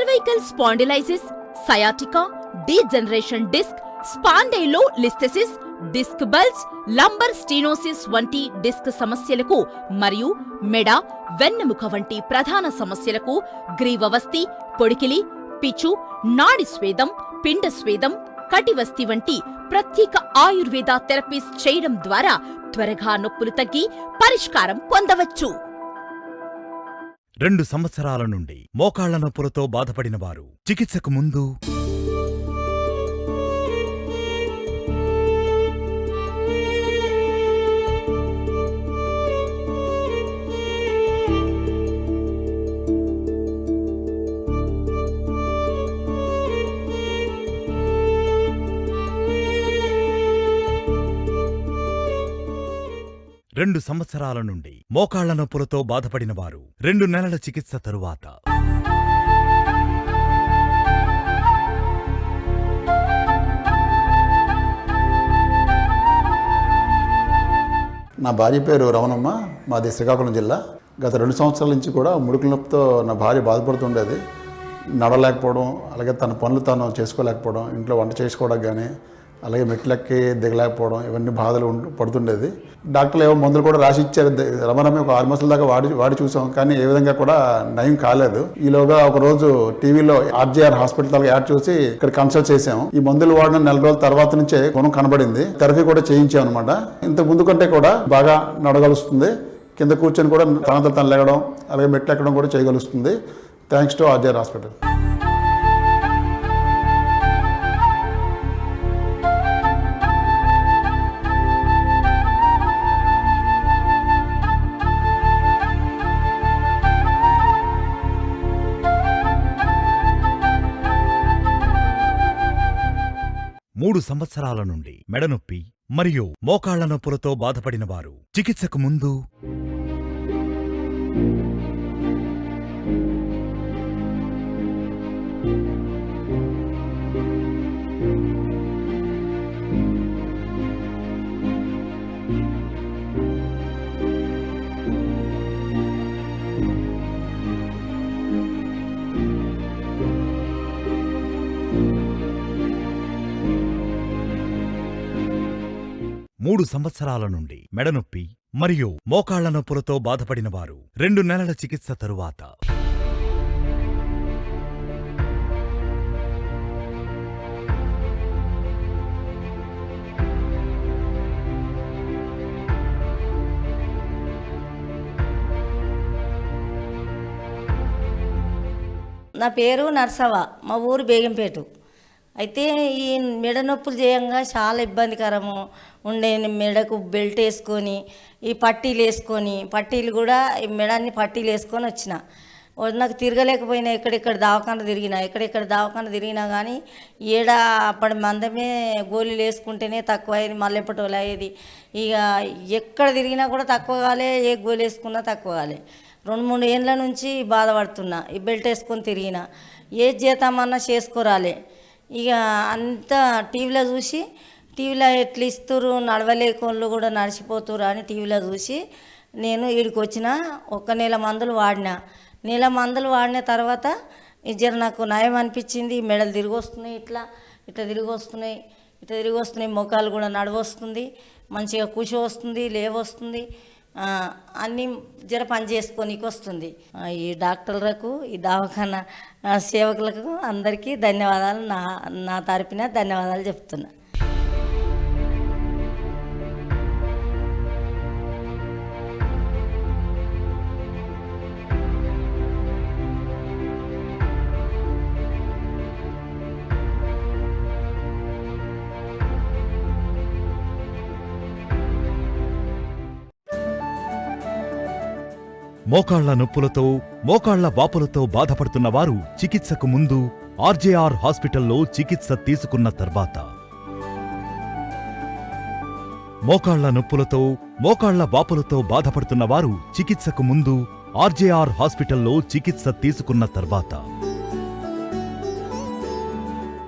Cervical spondylosis sciatica degeneration disc spondylolisthesis disc bulge lumbar stenosis వంటి disc సమస్యలకు మరియు మెడ వెన్నెముక వంటి ప్రధాన సమస్యలకు గ్రీవవస్తి పొడికిలి పిచు నాడి స్వేదం పిండ స్వేదం కటివస్తి వంటి ప్రత్యేక ఆయుర్వేద థెరపీస్ చేయడం ద్వారా త్వరగా నొప్పులు తగ్గి పరిష్కారం పొందవచ్చు. రెండు సంవత్సరాల నుండి మోకాళ్ళ నొప్పులతో బాధపడినవారు చికిత్సకు ముందు రెండు సంవత్సరాల నుండి మోకాళ్ళ నొప్పులతో బాధపడిన వారు రెండు నెలల చికిత్స తరువాత. నా భార్య పేరు రమణమ్మ. మాది శ్రీకాకుళం జిల్లా. గత రెండు సంవత్సరాల నుంచి కూడా ముడుకుల నొప్పితో నా భార్య బాధపడుతుండేది. నడలేకపోవడం అలాగే తన పనులు తాను చేసుకోలేకపోవడం ఇంట్లో వంట చేసుకోవడానికి కానీ అలాగే మెట్లెక్కి దిగలేకపోవడం ఇవన్నీ బాధలు పడుతుండేది. డాక్టర్లు ఏవో మందులు కూడా రాసి ఇచ్చారు. రమరమే ఒక ఆరు మాసాల దాకా వాడి వాడి చూసాం. కానీ ఏ విధంగా కూడా నయం కాలేదు. ఈలోగా ఒక రోజు టీవీలో ఆర్జీఆర్ హాస్పిటల్ యాడ్ చూసి ఇక్కడ కన్సల్ట్ చేసాం ఈ మందులు వాడిన నెల రోజుల తర్వాత నుంచే గుణం కనబడింది. థెరపీ కూడా చేయించాం అనమాట ఇంత ముందు కంటే కూడా బాగా నడగలుస్తుంది. కింద కూర్చొని కూడా తనంత తను లేగడం అలాగే మెట్లు ఎక్కడం కూడా చేయగలుస్తుంది. Thanks to RGR hospital. మూడు సంవత్సరాల నుండి మెడనొప్పి మరియు మోకాళ్ళ నొప్పులతో బాధపడినవారు చికిత్సకు ముందు మూడు సంవత్సరాల నుండి మెడనొప్పి మరియు మోకాళ్ళ నొప్పులతో బాధపడిన వారు రెండు నెలల చికిత్స తరువాత. నా పేరు నర్సవ. మా ఊరు బేగంపేట. అయితే ఈ మెడ నొప్పులు చేయంగా చాలా ఇబ్బందికరము. ఉండే మెడకు బెల్ట్ వేసుకొని ఈ పట్టీలు వేసుకొని పట్టీలు కూడా ఈ మెడాన్ని పట్టీలు వేసుకొని వచ్చిన. నాకు తిరగలేకపోయినా ఎక్కడెక్కడ దవాఖాన తిరిగినా ఎక్కడెక్కడ దవాఖాన తిరిగినా కానీ ఏడ అప్పటి మందమే గోళీలు వేసుకుంటేనే తక్కువ అయ్యేది మళ్ళీ అయ్యేది. ఇక ఎక్కడ తిరిగినా కూడా తక్కువ కాలే ఏ గోళీ వేసుకున్నా తక్కువ కాలే. రెండు మూడు ఏళ్ళ నుంచి బాధపడుతున్నా ఈ బెల్ట్ వేసుకొని తిరిగిన. ఏ చేద్దామన్నా చేసుకోరాలే. ఇక అంతా టీవీలో చూసి టీవీలో ఎట్లా ఇస్తురు నడవలేకోళ్ళు కూడా నడిచిపోతురు అని టీవీలో చూసి నేను ఈడికి వచ్చిన ఒక నెల మందులు వాడిన. నెల మందులు వాడిన తర్వాత ఈ జర నాకు నయం అనిపించింది మెడలు తిరిగి వస్తున్నాయి ఇట్లా ఇట్లా తిరిగి వస్తున్నాయి ఇట్లా తిరిగి వస్తున్నాయి మొఖాలు కూడా నడవస్తుంది మంచిగా కూర్చో వస్తుంది లేవొస్తుంది అన్నీ జర పని చేసుకోనికి వస్తుంది. ఈ డాక్టర్లకు ఈ దవాఖానా సేవకులకు అందరికీ ధన్యవాదాలు. నా నా తరపున ధన్యవాదాలు చెప్తున్నా. మోకాళ్ళ నొప్పులతో మోకాళ్ళ వాపులతో బాధపడుతున్న వారు చికిత్సకు ముందు ఆర్జేఆర్ హాస్పిటల్లో చికిత్స తీసుకున్న తర్వాత. మోకాళ్ళ నొప్పులతో మోకాళ్ళ వాపులతో బాధపడుతున్న వారు చికిత్సకు ముందు ఆర్జేఆర్ హాస్పిటల్లో చికిత్స తీసుకున్న తర్వాత.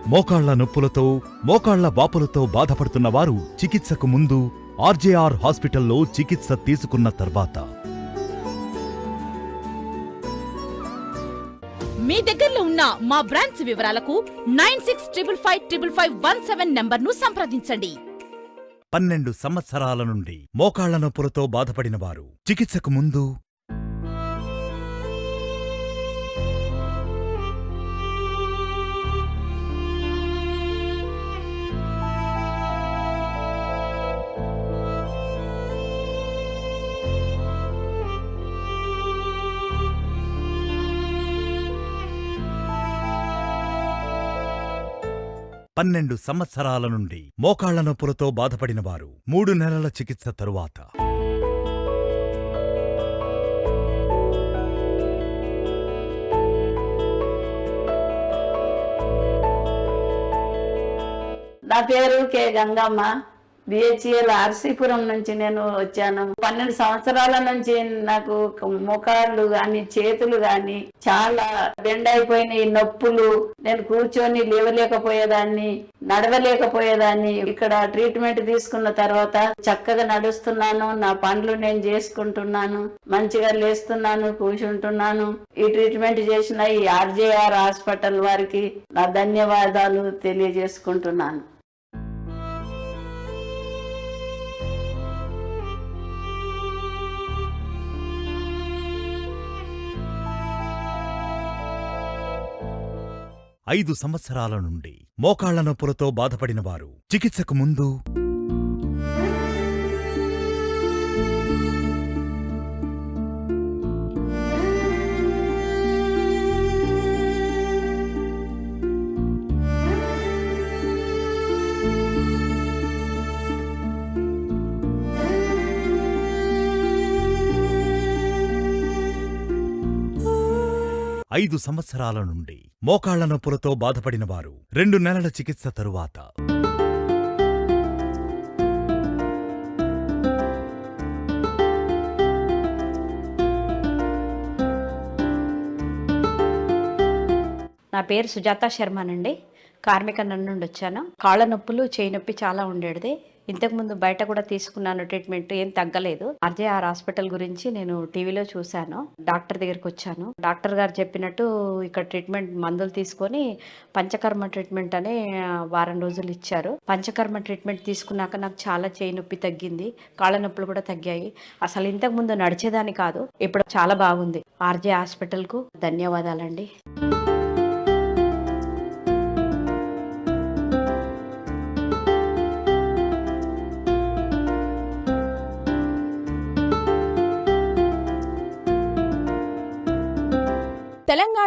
మోకాళ్ళ నొప్పులతో మోకాళ్ళ వాపులతో బాధపడుతున్న వారు చికిత్సకు ముందు ఆర్జేఆర్ హాస్పిటల్లో చికిత్స తీసుకున్న తర్వాత. మీ దగ్గరలో ఉన్న మా బ్రాంచ్ వివరాలకు nine six triple five triple five one seven నంబర్ను సంప్రదించండి. పన్నెండు సంవత్సరాల నుండి మోకాళ్ళ నొప్పులతో బాధపడిన వారు చికిత్సకు ముందు పన్నెండు సంవత్సరాల నుండి మోకాళ్ళ నొప్పులతో బాధపడిన వారు మూడు నెలల చికిత్స తరువాత. నా పేరు కే గంగమ్మ. బిహెచ్ఎల్ ఆర్సీపురం నుంచి నేను వచ్చాను. పన్నెండు సంవత్సరాల నుంచి నాకు ముఖాలు గాని చేతులు గాని చాలా బెండ్ అయిపోయినాయి. నొప్పులు నేను కూర్చొని లేవలేకపోయేదాన్ని నడవలేకపోయేదాన్ని. ఇక్కడ ట్రీట్మెంట్ తీసుకున్న తర్వాత చక్కగా నడుస్తున్నాను. నా పనులు నేను చేసుకుంటున్నాను. మంచిగా లేస్తున్నాను కూర్చుంటున్నాను. ఈ ట్రీట్మెంట్ చేసిన ఈ ఆర్జేఆర్ హాస్పిటల్ వారికి నా ధన్యవాదాలు తెలియజేసుకుంటున్నాను. ఐదు సంవత్సరాల నుండి మోకాళ్ళ నొప్పులతో బాధపడినవారు చికిత్సకు ముందు ఐదు సంవత్సరాల నుండి మోకాళ్ళ నొప్పులతో బాధపడిన వారు రెండు నెలల చికిత్స తరువాత. నా పేరు సుజాత శర్మనండి. కార్మిక నుండి వచ్చాను. కాళ్ళ నొప్పులు చేయి నొప్పి చాలా ఉండేది ఇంతకుముందు బయట కూడా తీసుకున్నాను ట్రీట్మెంట్ ఏం తగ్గలేదు. ఆర్జేఆర్ హాస్పిటల్ గురించి నేను టీవీలో చూశాను. డాక్టర్ దగ్గరికి వచ్చాను. డాక్టర్ గారు చెప్పినట్టు ఇక్కడ ట్రీట్మెంట్ మందులు తీసుకొని పంచకర్మ ట్రీట్మెంట్ అనే వారం రోజులు ఇచ్చారు. పంచకర్మ ట్రీట్మెంట్ తీసుకున్నాక నాకు చాలా చేయి నొప్పి తగ్గింది. కాళ్ళ నొప్పులు కూడా తగ్గాయి. అసలు ఇంతకు ముందు నడిచేదాన్ని కాదు. ఇప్పుడు చాలా బాగుంది. ఆర్జే హాస్పిటల్కు ధన్యవాదాలండి.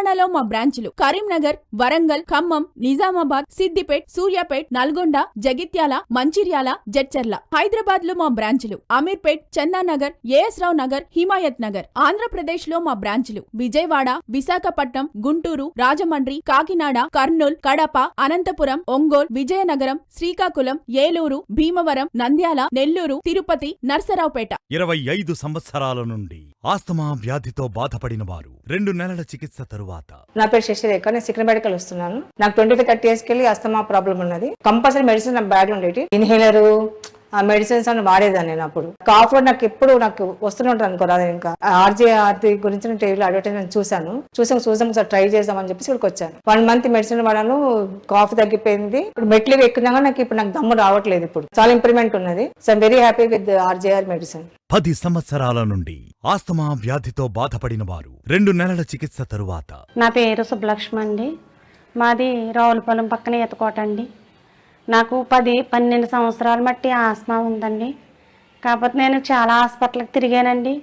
తెలంగాణలో మా బ్రాంచ్లు కరీంనగర్ వరంగల్ ఖమ్మం నిజామాబాద్ సిద్దిపేట్ సూర్యాపేట్ నల్గొండ జగిత్యాల మంచిర్యాల జడ్చర్ల. హైదరాబాద్లో మా బ్రాంచ్లు అమీర్పేట్ చందానగర్ ఏఎస్ రావు నగర్ హిమాయత్ నగర్. ఆంధ్రప్రదేశ్లో మా బ్రాంచ్లు విజయవాడ విశాఖపట్నం గుంటూరు రాజమండ్రి కాకినాడ కర్నూల్ కడప అనంతపురం ఒంగోల్ విజయనగరం శ్రీకాకుళం ఏలూరు భీమవరం నంద్యాల నెల్లూరు తిరుపతి నర్సరావుపేట. ఇరవై ఐదు సంవత్సరాల నుండి ఆస్తమా వ్యాధితో బాధపడిన వారు రెండు నెలల చికిత్స తరువాత నా పేరు శశిరేఖ నేను సికింద్రాబాద్ మెడికల్ వస్తున్నాను. నాకు ట్వంటీ ఫైవ్ థర్టీ ఇయర్స్కి వెళ్ళి అస్తమా ప్రాబ్లం ఉన్నది. కంపల్సరీ మెడిసిన్ నా బ్యాగ్ ఉండేటి. ఇన్హేలర్ ఆ మెడిసిన్స్ అని వాడేదాన్ని నేను అప్పుడు. కాఫ్ కూడా నాకు ఎప్పుడు నాకు వస్తూనే ఉంటుంది అనుకో రాదు ఇంకా. ఆర్జే ఆర్తి గురించి నేను టీవీలో అడ్వర్టైజ్మెంట్ చూశాను. చూసాం చూసాం ఒకసారి ట్రై చేద్దామని చెప్పేసి ఇక్కడికి వచ్చాను. వన్ మంత్ మెడిసిన్ వాడాను కాఫ్ తగ్గిపోయింది. ఇప్పుడు మెట్లు ఎక్కున్నాక నాకు ఇప్పుడు నాకు దమ్ము రావట్లేదు ఇప్పుడు. చాలా ఇంప్రూవ్మెంట్ ఉన్నది. So I'm very happy with RJR medicine పది సంవత్సరాల నుండి ఆస్తమా వ్యాధితో బాధపడిన వారు రెండు నెలల చికిత్స తరువాత. నా పేరు సుబ్బలక్ష్మి అండి. మాది రావులపాలెం పక్కన ఈతకోట అండి. నాకు పది పన్నెండు సంవత్సరాలు మట్టి ఆస్మా ఉందండి. కాకపోతే నేను చాలా హాస్పిటల్కి తిరిగానండి.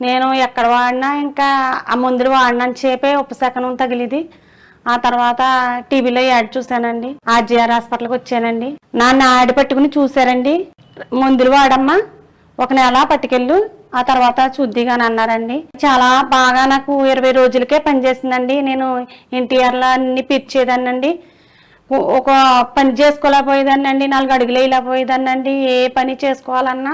నేను ఎక్కడ వాడినా ఇంకా ఆ మందులు వాడినంత సేపే ఉపశకనం తగిలిది. ఆ తర్వాత టీవీలో యాడ్ చూశానండి. ఆర్జీఆర్ హాస్పిటల్కి వచ్చానండి. నాన్న యాడ్ పట్టుకుని చూశారండి. మందులు వాడమ్మా ఒక నెల పట్టుకెళ్ళు ఆ తర్వాత చూద్దిగాని అన్నారండి. చాలా బాగా నాకు ఇరవై రోజులకే పనిచేసిందండి. నేను ఎన్టీఆర్లో అన్ని పిచ్చేదాన్నండి ఒక పని చేసుకోలేకపోయేదాన్ని అండి నాలుగు అడుగులు వేయలేకపోయేదాన్నండి ఏ పని చేసుకోవాలన్నా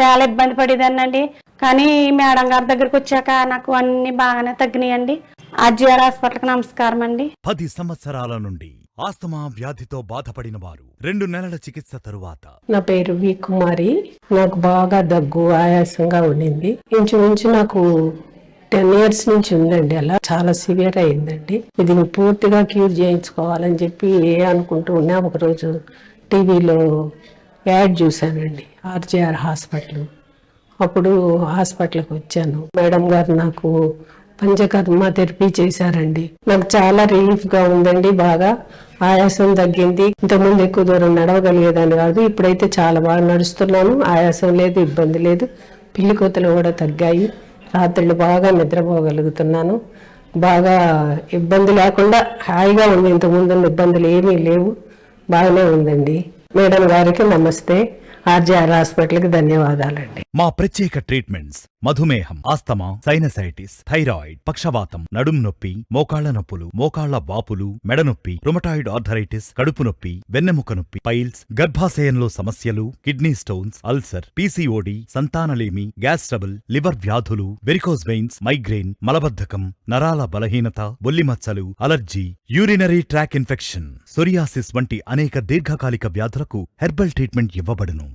చాలా ఇబ్బంది పడేదాన్నండి. కానీ మేడం గారి దగ్గరికి వచ్చాక నాకు అన్ని బాగానే తగ్గినాయండి. ఆర్జీఆర్ హాస్పిటల్కి నమస్కారం అండి. పది సంవత్సరాల నుండి ఆస్తమా వ్యాధితో బాధపడిన వారు రెండు నెలల చికిత్స తరువాత. నా పేరు వి కుమారి. నాకు బాగా దగ్గు ఆయాసంగా ఉండింది. ఇంచుమించు నాకు టెన్ ఇయర్స్ నుంచి ఉందండి అలా చాలా సివియర్ అయిందండి ఇది పూర్తిగా క్యూర్ చేయించుకోవాలని చెప్పి ఏ అనుకుంటూ ఉన్నా ఒకరోజు టీవీలో యాడ్ చూశానండి ఆర్జేఆర్ హాస్పిటల్. అప్పుడు హాస్పిటల్కి వచ్చాను. మేడం గారు నాకు పంచకర్మ థెరపీ చేశారండి. నాకు చాలా రిలీఫ్గా ఉందండి బాగా ఆయాసం తగ్గింది. ఇంతకుముందు ఎక్కువ దూరం నడవగలిగేదాన్ని కాదు ఇప్పుడైతే చాలా బాగా నడుస్తున్నాను. ఆయాసం లేదు ఇబ్బంది లేదు. పిల్లి కోతలు కూడా తగ్గాయి. రాత్రులు బాగా నిద్రపోగలుగుతున్నాను. బాగా ఇబ్బంది లేకుండా హాయిగా ఉంది ఇంతకుముందు ఇబ్బందులు ఏమీ లేవు. బాగానే ఉందండి. మేడం గారికి నమస్తే. ఆర్జీఆర్ హాస్పిటల్కి ధన్యవాదాలండి. మా ప్రత్యేక ట్రీట్మెంట్స్. మధుమేహం ఆస్తమా సైనసైటిస్ థైరాయిడ్ పక్షవాతం నడుం నొప్పి మోకాళ్ళ నొప్పులు మోకాళ్ళ వాపులు మెడనొప్పి రొమటాయిడ్ రుమటాయిడ్ ఆర్థరైటిస్ కడుపు నొప్పి వెన్నెముక నొప్పి పైల్స్ గర్భాశయంలో సమస్యలు కిడ్నీ స్టోన్స్ అల్సర్ పీసీఓడి సంతానలేమి గ్యాస్ ట్రబుల్ లివర్ వ్యాధులు వెరికోస్ వెయిన్స్ మైగ్రెయిన్ మలబద్ధకం నరాల బలహీనత బొల్లిమచ్చలు allergy urinary tract infection psoriasis వంటి అనేక దీర్ఘకాలిక వ్యాధులకు హెర్బల్ ట్రీట్మెంట్ ఇవ్వబడును.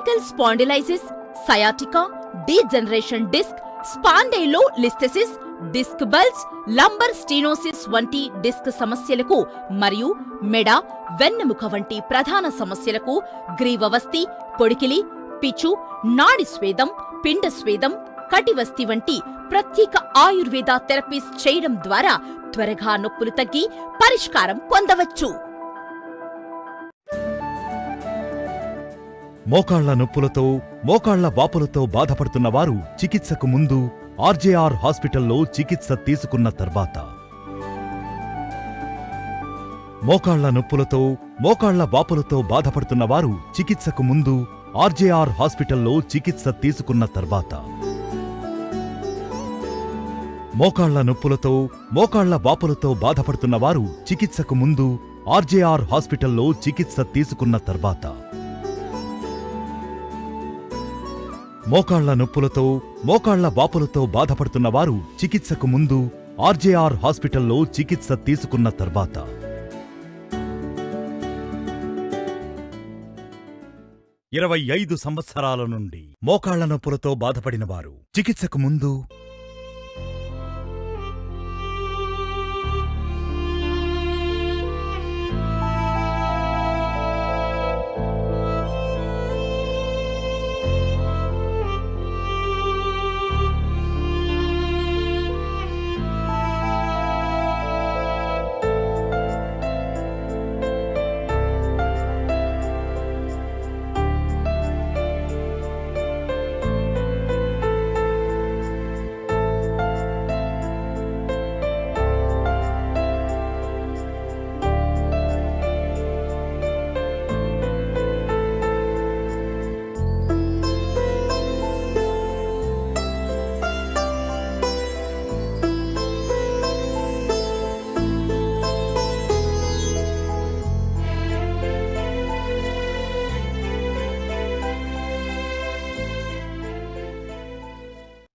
Cervical spondylosis sciatica degeneration disc spondylolisthesis disc bulge lumbar stenosis వంటి డిస్క్ సమస్యలకు మరియు మెడ వెన్నెముక వంటి ప్రధాన సమస్యలకు గ్రీవవస్తి పొడికిలి పిచు నాడి స్వేదం పిండ స్వేదం కటివస్తి వంటి ప్రత్యేక ఆయుర్వేద థెరపీస్ చేయడం ద్వారా త్వరగా నొప్పులు తగ్గి పరిష్కారం పొందవచ్చు. మోకాళ్ళ నొప్పులతో మోకాళ్ళ వాపులతో బాధపడుతున్న వారు చికిత్సకు ముందు ఆర్జేఆర్ హాస్పిటల్లో చికిత్స తీసుకున్న తర్వాత. మోకాళ్ళ నొప్పులతో మోకాళ్ళ వాపులతో బాధపడుతున్న వారు చికిత్సకు ముందు ఆర్జేఆర్ హాస్పిటల్లో చికిత్స తీసుకున్న తర్వాత. మోకాళ్ళ నొప్పులతో మోకాళ్ళ వాపులతో బాధపడుతున్న వారు చికిత్సకు ముందు ఆర్జేఆర్ హాస్పిటల్లో చికిత్స తీసుకున్న తర్వాత. మోకాళ్ళ నొప్పులతో మోకాళ్ళ వాపులతో బాధపడుతున్న వారు చికిత్సకు ముందు ఆర్జేఆర్ హాస్పిటల్లో చికిత్స తీసుకున్న తర్వాత. ఇరవై ఐదు సంవత్సరాల నుండి మోకాళ్ళ నొప్పులతో బాధపడిన వారు చికిత్సకు ముందు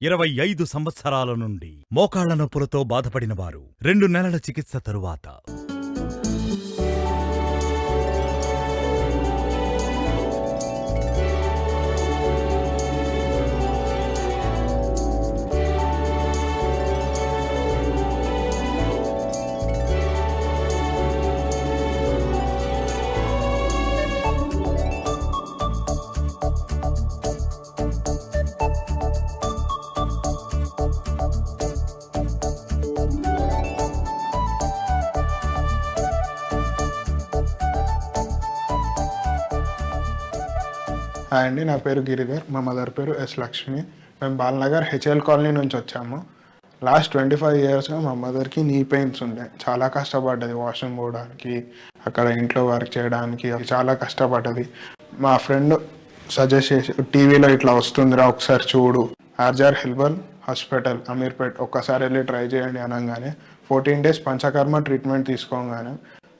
ఇరవై ఐదు సంవత్సరాల నుండి మోకాళ్ళ నొప్పులతో బాధపడిన వారు రెండు నెలల చికిత్స తరువాత. హాయ్ అండి నా పేరు గిరిధర్ మా మదర్ పేరు ఎస్ లక్ష్మి. మేము బాలనగర్ హెచ్ఎల్ కాలనీ నుంచి వచ్చాము. లాస్ట్ ట్వంటీ ఫైవ్ ఇయర్స్గా మా మదర్కి నీ పెయిన్స్ ఉండే. చాలా కష్టపడ్డది వాష్రూమ్ పోవడానికి అక్కడ ఇంట్లో వర్క్ చేయడానికి చాలా కష్టపడ్డది. మా ఫ్రెండ్ సజెస్ట్ చేసి టీవీలో ఇట్లా వస్తుందిరా ఒకసారి చూడు. ఆర్జార్ హెల్బల్ హాస్పిటల్ అమీర్పేట్ ఒక్కసారి వెళ్ళి ట్రై చేయండి అనగానే. ఫోర్టీన్ డేస్ పంచకర్మ ట్రీట్మెంట్ తీసుకోగానే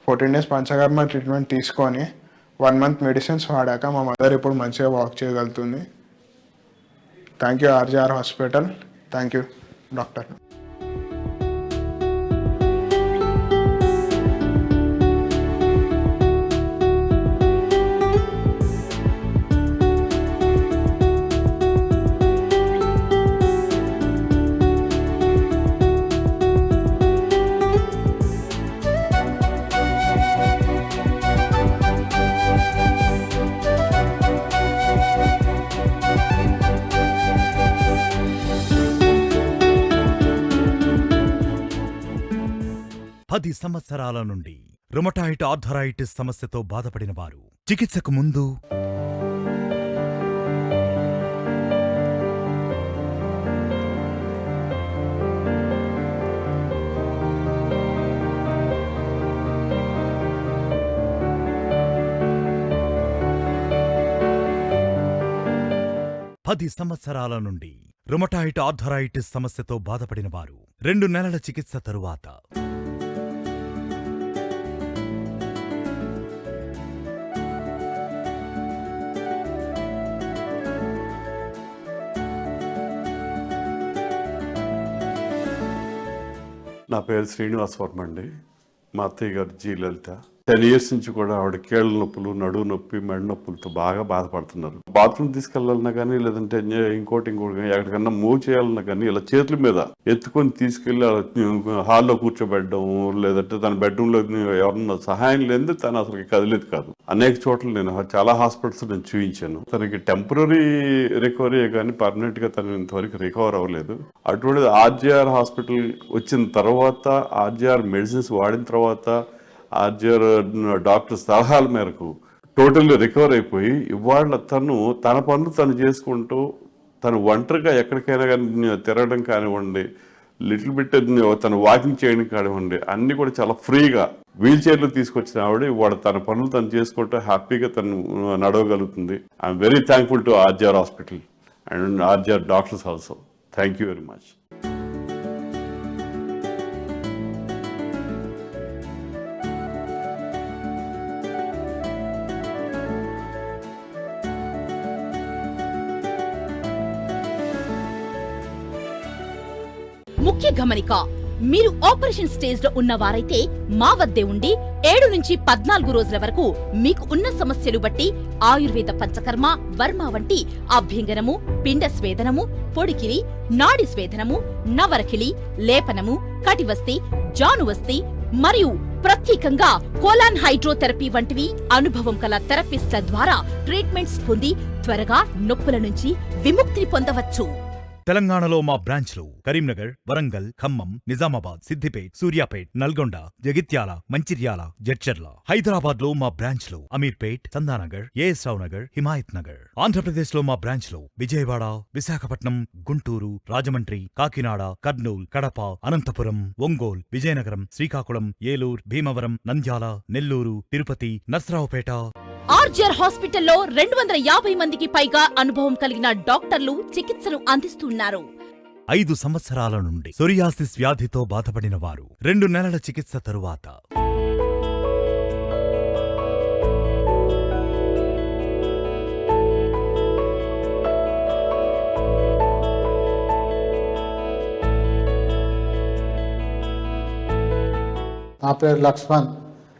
ఫోర్టీన్ డేస్ పంచకర్మ ట్రీట్మెంట్ తీసుకొని వన్ మంత్ మెడిసిన్స్ వాడాక మా మదర్ ఇప్పుడు మంచిగా వాక్ చేయగలుగుతుంది. Thank you RGR hospital thank you doctor సంవత్సరాల నుండి రుమటాయిట్ ఆర్థరైటిస్ సమస్యతో బాధపడిన వారు చికిత్సకు ముందు పది సంవత్సరాల నుండి రుమటాయిట్ ఆర్థరైటిస్ సమస్యతో బాధపడిన వారు రెండు నెలల చికిత్స తరువాత నా పేరు శ్రీనివాస్ వర్మ అండి. మా అత్తయ్య గారు జీ లలిత. టెన్ ఇయర్స్ నుంచి కూడా ఆవిడ కీళ్ళ నొప్పులు నడువు నొప్పి మెడ నొప్పులతో బాగా బాధపడుతున్నారు. బాత్రూమ్ తీసుకెళ్ళాలన్నా కానీ లేదంటే ఇంకోటి ఇంకోటి కానీ ఎక్కడికన్నా మూవ్ చేయాలన్నా కానీ ఇలా చేతుల మీద ఎత్తుకొని తీసుకెళ్ళి హాల్లో కూర్చోబెట్టడం లేదంటే తన బెడ్రూమ్లో ఎవరన్నా సహాయం లేదు తను అసలు కదిలేదు కాదు. అనేక చోట్ల నేను చాలా హాస్పిటల్స్ నేను చూపించాను తనకి టెంపరీ రికవరీ కానీ పర్మనెంట్గా తను ఇంతవరకు రికవర్ అవ్వలేదు. అటువంటిది ఆర్జీఆర్ హాస్పిటల్ వచ్చిన తర్వాత ఆర్జీఆర్ మెడిసిన్స్ వాడిన తర్వాత ఆర్జర్ డాక్టర్ సలహాల మేరకు టోటల్లీ రికవర్ అయిపోయి ఇవాళ తను తన పనులు తను చేసుకుంటూ తను ఒంటరిగా ఎక్కడికైనా కానీ తిరగడం కానివ్వండి లిటిల్ బిట్ తను వాకింగ్ చేయడం కానివ్వండి అన్ని కూడా చాలా ఫ్రీగా వీల్ చైర్లు తీసుకొచ్చిన ఆవిడ ఇవాళ తన పనులు తను చేసుకుంటూ హ్యాపీగా తను నడవగలుగుతుంది. I'm very thankful to RGR hospital and RGR doctors also. Thank you very much ముఖ్య గమనిక మీరు ఆపరేషన్ స్టేజ్లో ఉన్న వారైతే మా వద్దే ఉండి ఏడు నుంచి పద్నాలుగు రోజుల వరకు మీకు ఉన్న సమస్యలు బట్టి ఆయుర్వేద పంచకర్మ వర్మ వంటి అభ్యంగనము పిండ స్వేదనము పొడికిరి నాడి స్వేదనము నవరకిలి లేపనము కటివస్తి జానువస్తి మరియు ప్రత్యేకంగా కోలాన్ హైడ్రోథెరపీ వంటివి అనుభవం కల థెరపిస్ట్ల ద్వారా ట్రీట్మెంట్స్ పొంది త్వరగా నొప్పుల నుంచి విముక్తి పొందవచ్చు. తెలంగాణలో మా బ్రాంచ్లు కరీంనగర్ వరంగల్ ఖమ్మం నిజామాబాద్ సిద్దిపేట్ సూర్యాపేట్ నల్గొండ జగిత్యాల మంచిర్యాల జడ్చర్ల. హైదరాబాద్లో మా బ్రాంచ్లు అమీర్పేట్ చందానగర్ ఏఎస్ రావు నగర్ హిమాయత్ నగర్ ఆంధ్రప్రదేశ్లో మా బ్రాంచ్లు విజయవాడ విశాఖపట్నం గుంటూరు రాజమండ్రి కాకినాడ కర్నూల్ కడప అనంతపురం ఒంగోల్ విజయనగరం శ్రీకాకుళం ఏలూరు భీమవరం నంద్యాల నెల్లూరు తిరుపతి నర్సరావుపేట. ఆర్జర్ హాస్పిటల్లో రెండు వందల యాభై మందికి పైగా అనుభవం కలిగిన డాక్టర్లు చికిత్సను అందిస్తున్నారు. ఐదు సంవత్సరాల నుండి సొరియాసిస్ వ్యాధితో బాధపడిన వారు రెండు నెలల చికిత్స తరువాత. నా పేరు లక్ష్మణ్.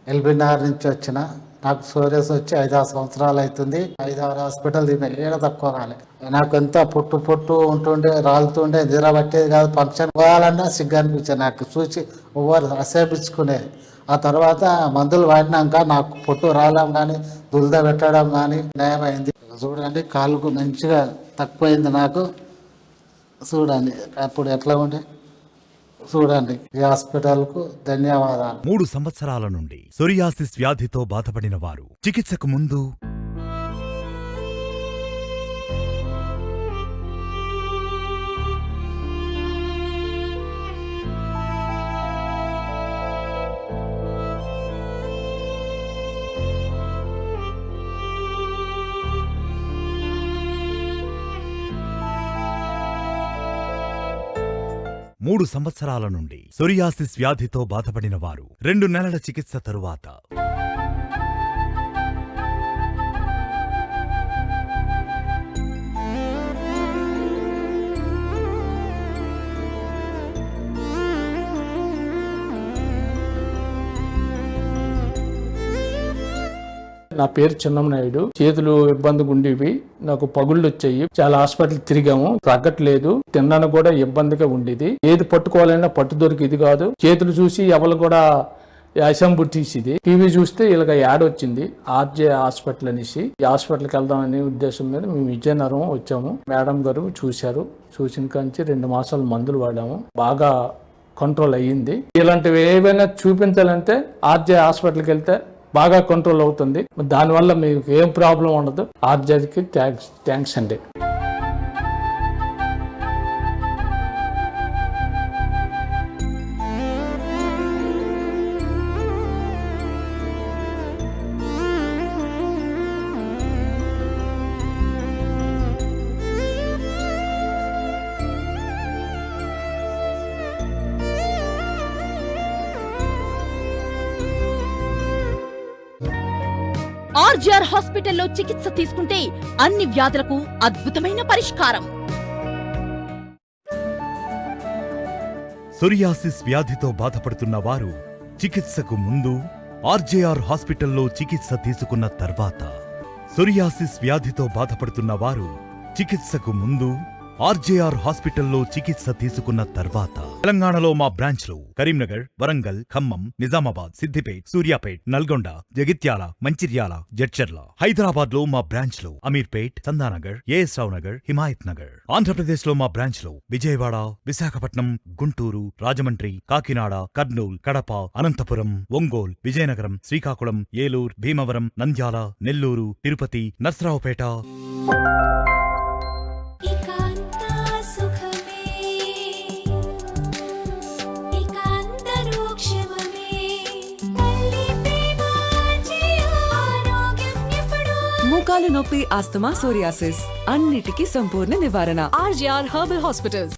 ఎల్బీ నగర్ నుంచి వచ్చిన నాకు సోరియస్ వచ్చి ఐదారు సంవత్సరాలు అవుతుంది. ఐదారు హాస్పిటల్ తిన్నా ఏడ తక్కువ కాలే నాకు ఎంత పొట్టు పొట్టు ఉంటుండే రాలుతుండే నిద్ర పట్టేది కాదు. ఫంక్షన్ పోవాలన్నా సిగ్గు అనిపించేది నాకు. చూసి ఎవరు అసేపించుకునేది ఆ తర్వాత మందులు వాడినాక నాకు పొట్టు రావడం కానీ దుల్ద పెట్టడం కానీ నయమైంది చూడండి కాలుకు మంచిగా తక్కువైంది నాకు. చూడండి అప్పుడు ఎట్లా ఉండే? చూడండి ఈ హాస్పిటల్కు ధన్యవాదాలు. మూడు సంవత్సరాల నుండి సొరియాసిస్ వ్యాధితో బాధపడిన వారు చికిత్సకు ముందు మూడు సంవత్సరాల నుండి సొరియాసిస్ వ్యాధితో బాధపడిన వారు రెండు నెలల చికిత్స తరువాత. నా పేరు చిన్నమనాయుడు చేతులు ఇబ్బందిగా ఉండేవి. నాకు పగుళ్ళు వచ్చాయి. చాలా హాస్పిటల్ తిరిగాము. తగ్గట్లేదు. తిన్నాను కూడా ఇబ్బందిగా ఉండేది. ఏది పట్టుకోవాలన్నా పట్టు దొరికిది కాదు. చేతులు చూసి ఎవరు కూడా అసెంబ్లీ తీసేది. టీవీ చూస్తే ఇలాగ యాడ్ వచ్చింది. ఆర్జే హాస్పిటల్ అనేసి. ఈ హాస్పిటల్కి వెళ్దామనే ఉద్దేశం మీద మేము విజయనగరం వచ్చాము. మేడం గారు చూశారు. చూసిన కాంచి రెండు మాసాలు మందులు వాడాము. బాగా కంట్రోల్ అయ్యింది. ఇలాంటివి ఏవైనా చూపించాలంటే ఆర్జే హాస్పిటల్కి వెళ్తే బాగా కంట్రోల్ అవుతుంది. దానివల్ల మీకు ఏం ప్రాబ్లం ఉండదు. ఆర్జర్కి థ్యాంక్స్ థ్యాంక్స్ అండి. ఆర్జీఆర్ హాస్పిటల్లో చికిత్స తీసుకుంటే అన్ని వ్యాధులకు అద్భుతమైన పరిష్కారం. సొరియాసిస్ వ్యాధితో బాధపడుతున్న వారు చికిత్సకు ముందు ఆర్జేఆర్ హాస్పిటల్లో చికిత్స తీసుకున్న తర్వాత సొరియాసిస్ వ్యాధితో బాధపడుతున్న వారు చికిత్సకు ముందు ఆర్జేఆర్ హాస్పిటల్లో చికిత్స తీసుకున్న తర్వాత తెలంగాణలో మా బ్రాంచ్లు కరీంనగర్ వరంగల్ ఖమ్మం నిజామాబాద్ సిద్దిపేట్ సూర్యాపేట్ నల్గొండ జగిత్యాల మంచిర్యాల జడ్చర్ల హైదరాబాద్లో మా బ్రాంచ్లు అమీర్పేట్ చందానగర్ ఏఎస్ రావు నగర్ హిమాయత్ నగర్. ఆంధ్రప్రదేశ్లో మా బ్రాంచ్లు విజయవాడ విశాఖపట్నం గుంటూరు రాజమండ్రి కాకినాడ కర్నూలు కడప అనంతపురం ఒంగోల్ విజయనగరం శ్రీకాకుళం ఏలూరు భీమవరం నంద్యాల నెల్లూరు తిరుపతి నర్సరావుపేట. మోకాలు నొప్పి ఆస్తమా సోరియాసిస్. అన్నిటికీ సంపూర్ణ నివారణ. RGR herbal hospitals.